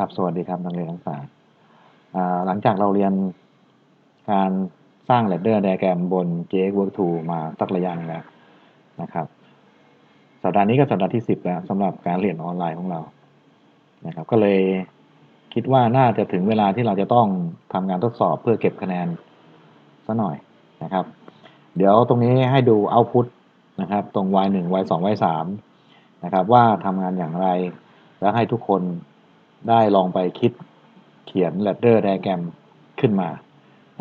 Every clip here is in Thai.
ครับสวัสดีครับนักเรียนทั้งสามอ่าหลังจากเราเรียนการสร้าง ladder diagram บน JX Work Tool มาสักระยะนึงแล้วนะครับสัปดาห์นี้ก็สัปดาห์ที่สิบแล้วสำหรับการเรียนออนไลน์ของเรานะครับก็เลยคิดว่าน่าจะถึงเวลาที่เราจะต้องทำงานทดสอบเพื่อเก็บคะแนนซะหน่อยนะครับ เดี๋ยวตรงนี้ให้ดู output นะครับ ตรง y 1 y 2 y 3นะครับว่าทำงานอย่างไรแล้วให้ทุกคน ได้ลองไปคิดเขียน ladder diagram ขึ้นมา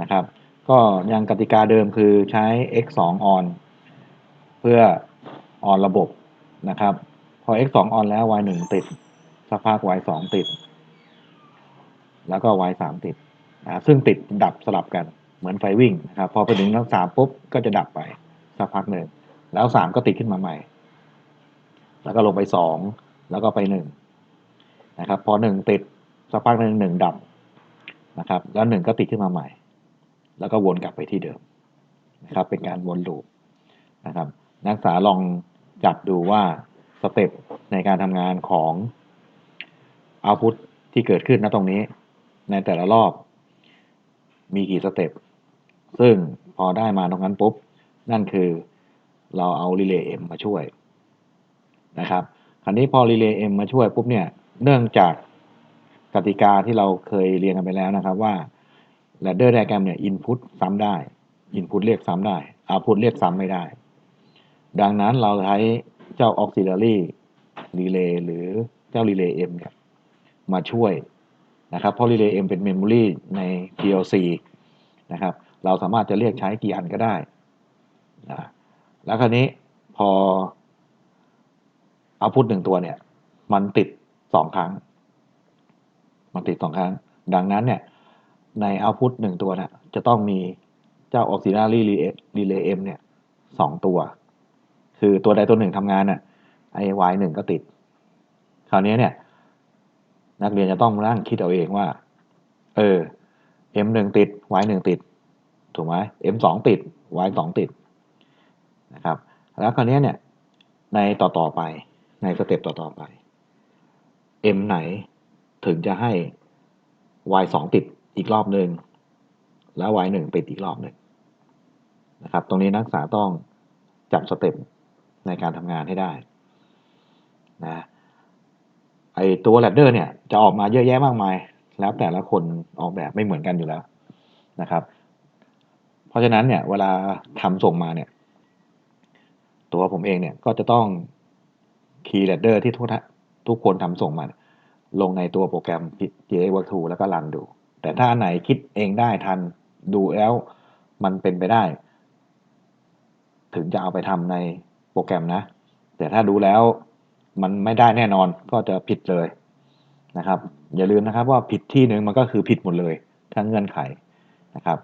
นะครับ ก็ยังกติกาเดิมคือใช้ x 2 on เพื่อ on ระบบนะครับ พอ x 2 on แล้ว y 1ติดสักพัก y 2ติด แล้วก็ y 3ติดนะซึ่งติดดับสลับกันเหมือนไฟวิ่งนะครับ พอไปถึงทั้งสามปุ๊บก็จะดับไปสักพักหนึ่งแล้วสามก็ติดขึ้นมาใหม่ แล้วก็ลงไปสองแล้วก็ไปหนึ่ง นะครับ พอหนึ่งติดสักพักหนึ่งหนึ่งดับนะครับ แล้วหนึ่งก็ติดขึ้นมาใหม่ แล้วก็วนกลับไปที่เดิมนะครับ เป็นการวนลูปนะครับ นักศึกษาลองจับดูว่าสเต็ปในการทำงานของ output ที่เกิดขึ้นณตรงนี้ ในแต่ละรอบ มีกี่สเต็ปซึ่งพอได้มาตรงนั้นปุ๊บ นั่นคือเราเอา relay m มมาช่วยนะครับคราวนี้พอ relay m มาช่วยปุ๊บเนี่ย เนื่องจากกติกาที่เราเคยเรียนกันไปแล้วนะครับว่า ladder diagram เนี่ย input ซ้ำได้ input เรียกซ้ำได้ output เรียกซ้ำไม่ได้ ดังนั้นเราใช้เจ้า auxiliary relay หรือเจ้า relay m เนี่ยมาช่วยนะครับ เพราะ relay m เป็น memory ใน PLC นะครับ เราสามารถจะเรียกใช้กี่อันก็ได้นะแล้วคราวนี้พอ output หนึ่งตัวเนี่ย มันติด สองครั้ง มันติดสองครั้ง ดังนั้นเนี่ย ใน output หนึ่งตัวเนี่ยจะต้องมีเจ้า auxiliary relay relay m เนี่ยสองตัว คือตัวใดตัวหนึ่งทำงานน่ะไอ้ y หนึ่งก็ติด คราวนี้เนี่ย นักเรียนจะต้องนั่งคิดเอาเองว่า เออ m หนึ่งติด y หนึ่งติด ถูกไหม m สองติด y สองติดนะครับ แล้วคราวนี้เนี่ย ในต่อต่อไป ในสเต็ปต่อต่อไป m ไหน ถึงจะให้ y สองติดอีกรอบหนึ่งแล้ว y หนึ่งติดอีกรอบหนึ่งนะครับ ตรงนี้นักศึกษาต้องจับสเต็ปในการทำงานให้ได้นะไอตัวแรดเดอร์เนี่ยจะออกมาเยอะแยะมากมาย แล้วแต่ละคนออกแบบไม่เหมือนกันอยู่แล้วนะครับ เพราะฉะนั้นเนี่ยเวลาทำส่งมาเนี่ย ตัวผมเองเนี่ยก็จะต้องคีย์แรดเดอร์ที่ทุก ทุกคนทำส่งมาลงในตัวโปรแกรม JX Work Tool แล้วก็รันดู แต่ถ้าไหนคิดเองได้ทันดูแล้วมันเป็นไปได้ ถึงจะเอาไปทำในโปรแกรมนะ แต่ถ้าดูแล้วมันไม่ได้แน่นอนก็จะผิดเลยนะครับ อย่าลืมนะครับว่าผิดที่หนึ่งมันก็คือผิดหมดเลยทั้งเงื่อนไขนะครับ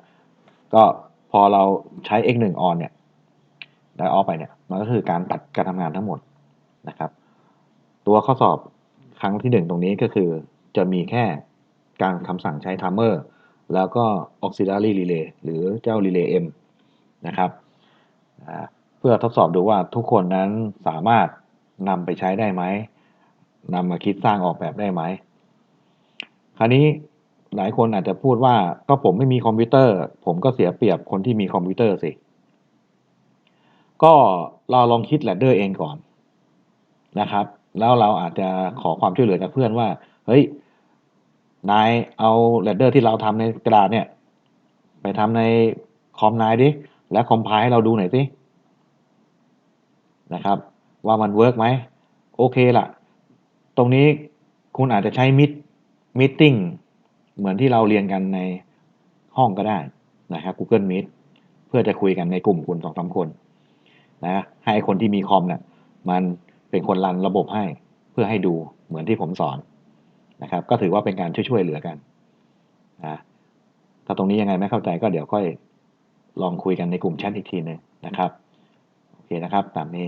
ก็พอเราใช้ x 1 on เนี่ยได้ออกไปเนี่ย มันก็คือการตัดการทำงานทั้งหมดนะครับ ตัวข้อสอบครั้งที่หนึ่งตรงนี้ก็คือจะมีแค่การคำสั่งใช้ timer แล้วก็ auxiliary relay หรือเจ้า relay m นะครับเพื่อทดสอบดูว่าทุกคนนั้นสามารถนำไปใช้ได้ไหมนำมาคิดสร้างออกแบบได้ไหม คราวนี้หลายคนอาจจะพูดว่าก็ผมไม่มีคอมพิวเตอร์ ผมก็เสียเปรียบคนที่มีคอมพิวเตอร์สิ ก็เราลองคิดแลดเดอร์เองก่อนนะครับ แล้วเราอาจจะขอความช่วยเหลือจากเพื่อนว่า เฮ้ย นายเอาแลดเดอร์ที่เราทำในกระดาษเนี่ย ไปทำในคอมนายดิ และคอมไพล์ให้เราดูหน่อยสิ นะครับ ว่ามันเวิร์กไหม โอเคละตรงนี้คุณอาจจะใช้มิดมิทติ้งเหมือนที่เราเรียนกันในห้องก็ได้นะครับ Google Meet เพื่อจะคุยกันในกลุ่มคุณสองสาคนนะ ให้คนที่มีคอมเนะี่ยมัน เป็นคนรันระบบให้เพื่อให้ดูเหมือนที่ผมสอนนะครับ ก็ถือว่าเป็นการช่วยๆเหลือกันนะถ้าตรงนี้ยังไงไม่เข้าใจก็เดี๋ยวค่อยลองคุยกันในกลุ่มแชทอีกทีหนึ่งนะครับ โอเคนะครับ ตามนี้